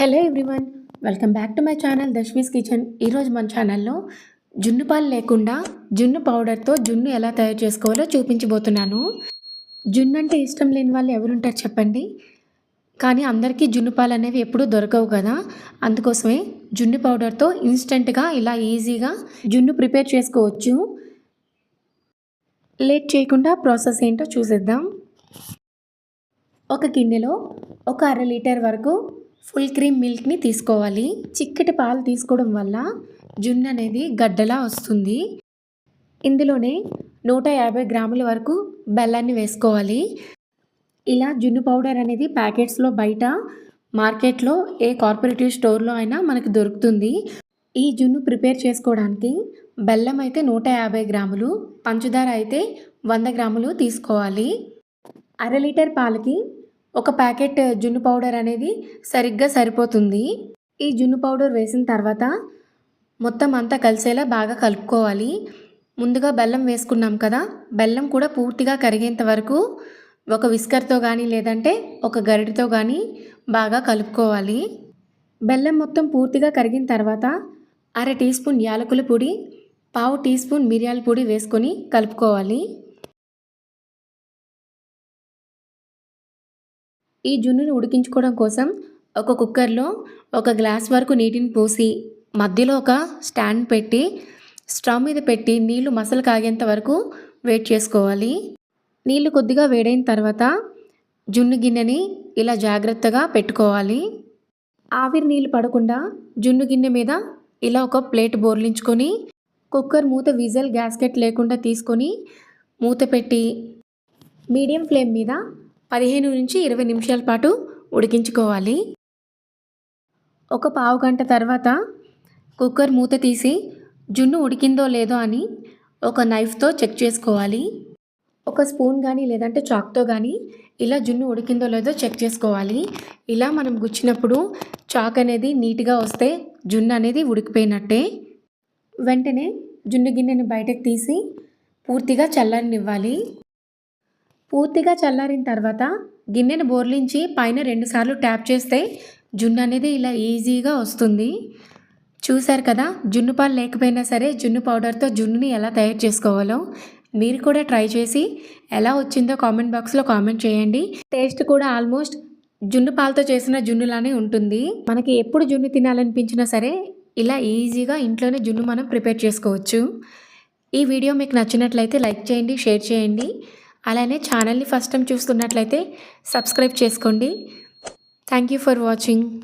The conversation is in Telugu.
Hello everyone welcome back to my channel Dashmi's kitchen. ఈరోజు మన ఛానల్లో జున్ను పాలు లేకుండా జున్ను పౌడర్తో జున్ను ఎలా తయారు చేసుకోవాలో చూపించబోతున్నాను. జున్ను అంటే ఇష్టం లేని వాళ్ళు ఎవరుంటారు చెప్పండి. కానీ అందరికీ జున్ను పాలు అనేవి ఎప్పుడూ దొరకవు కదా. అందుకోసమే జున్ను పౌడర్తో ఇన్స్టెంట్గా ఇలా ఈజీగా జున్ను ప్రిపేర్ చేసుకోవచ్చు. లేట్ చేయకుండా ప్రాసెస్ ఏంటో చూసేద్దాం. ఒక గిన్నెలో ఒక అర లీటర్ వరకు ఫుల్ క్రీమ్ మిల్క్ని తీసుకోవాలి. చిక్కటి పాలు తీసుకోవడం వల్ల జున్ను అనేది గడ్డలా వస్తుంది. ఇందులోనే నూట యాభై గ్రాముల వరకు బెల్లాన్ని వేసుకోవాలి. ఇలా జున్ను పౌడర్ అనేది ప్యాకెట్స్లో బయట మార్కెట్లో ఏ కార్పొరేటివ్ స్టోర్లో అయినా మనకు దొరుకుతుంది. ఈ జున్ను ప్రిపేర్ చేసుకోవడానికి బెల్లం అయితే నూట యాభై గ్రాములు పంచదార అయితే వంద గ్రాములు తీసుకోవాలి. అర లీటర్ పాలకి ఒక ప్యాకెట్ జున్ను పౌడర్ అనేది సరిగ్గా సరిపోతుంది. ఈ జున్ను పౌడర్ వేసిన తర్వాత మొత్తం అంతా కలిసేలా బాగా కలుపుకోవాలి. ముందుగా బెల్లం వేసుకున్నాం కదా బెల్లం కూడా పూర్తిగా కరిగేంత వరకు ఒక విస్కర్తో కానీ లేదంటే ఒక గరిటతో కానీ బాగా కలుపుకోవాలి. బెల్లం మొత్తం పూర్తిగా కరిగిన తర్వాత అర టీ స్పూన్ యాలకుల పొడి పావు టీ స్పూన్ మిరియాల పొడి వేసుకొని కలుపుకోవాలి. ఈ జున్నుని ఉడికించుకోవడం కోసం ఒక కుక్కర్లో ఒక గ్లాస్ వరకు నీటిని పోసి మధ్యలో ఒక స్టాండ్ పెట్టి స్టవ్ మీద పెట్టి నీళ్ళు మసలు కాగేంత వరకు వెయిట్ చేసుకోవాలి. నీళ్ళు కొద్దిగా వేడైన తర్వాత జున్ను గిన్నెని ఇలా జాగ్రత్తగా పెట్టుకోవాలి. ఆవిరి నీళ్ళు పడకుండా జున్ను గిన్నె మీద ఇలా ఒక ప్లేట్ బోర్లించుకొని కుక్కర్ మూత విజల్ గ్యాస్కెట్ లేకుండా తీసుకొని మూత పెట్టి మీడియం ఫ్లేమ్ మీద పదిహేను నుంచి ఇరవై నిమిషాల పాటు ఉడికించుకోవాలి. ఒక పావు గంట తర్వాత కుక్కర్ మూత తీసి జున్ను ఉడికిందో లేదో అని ఒక నైఫ్తో చెక్ చేసుకోవాలి. ఒక స్పూన్ కానీ లేదంటే చాక్తో కానీ ఇలా జున్ను ఉడికిందో లేదో చెక్ చేసుకోవాలి. ఇలా మనం గుచ్చినప్పుడు చాక్ అనేది నీట్గా వస్తే జున్ను అనేది ఉడికిపోయినట్టే. వెంటనే జున్ను గిన్నెని బయటకు తీసి పూర్తిగా చల్లనివ్వాలి పూర్తిగా చల్లారిన తర్వాత గిన్నెను బోర్లించి పైన రెండుసార్లు ట్యాప్ చేస్తే జున్ను అనేది ఇలా ఈజీగా వస్తుంది. చూశారు కదా జున్ను పాలు లేకపోయినా సరే జున్ను పౌడర్తో జున్నుని ఎలా తయారు చేసుకోవాలో మీరు కూడా ట్రై చేసి ఎలా వచ్చిందో కామెంట్ బాక్స్లో కామెంట్ చేయండి. టేస్ట్ కూడా ఆల్మోస్ట్ జున్ను పాలతో చేసిన జున్నులానే ఉంటుంది. మనకి ఎప్పుడు జున్ను తినాలనిపించినా సరే ఇలా ఈజీగా ఇంట్లోనే జున్ను మనం ప్రిపేర్ చేసుకోవచ్చు. ఈ వీడియో మీకు నచ్చినట్లయితే లైక్ చేయండి షేర్ చేయండి. అలానే ఛానల్ని ఫస్ట్ టైం చూస్తున్నట్లయితే సబ్స్క్రైబ్ చేసుకోండి. Thank you for watching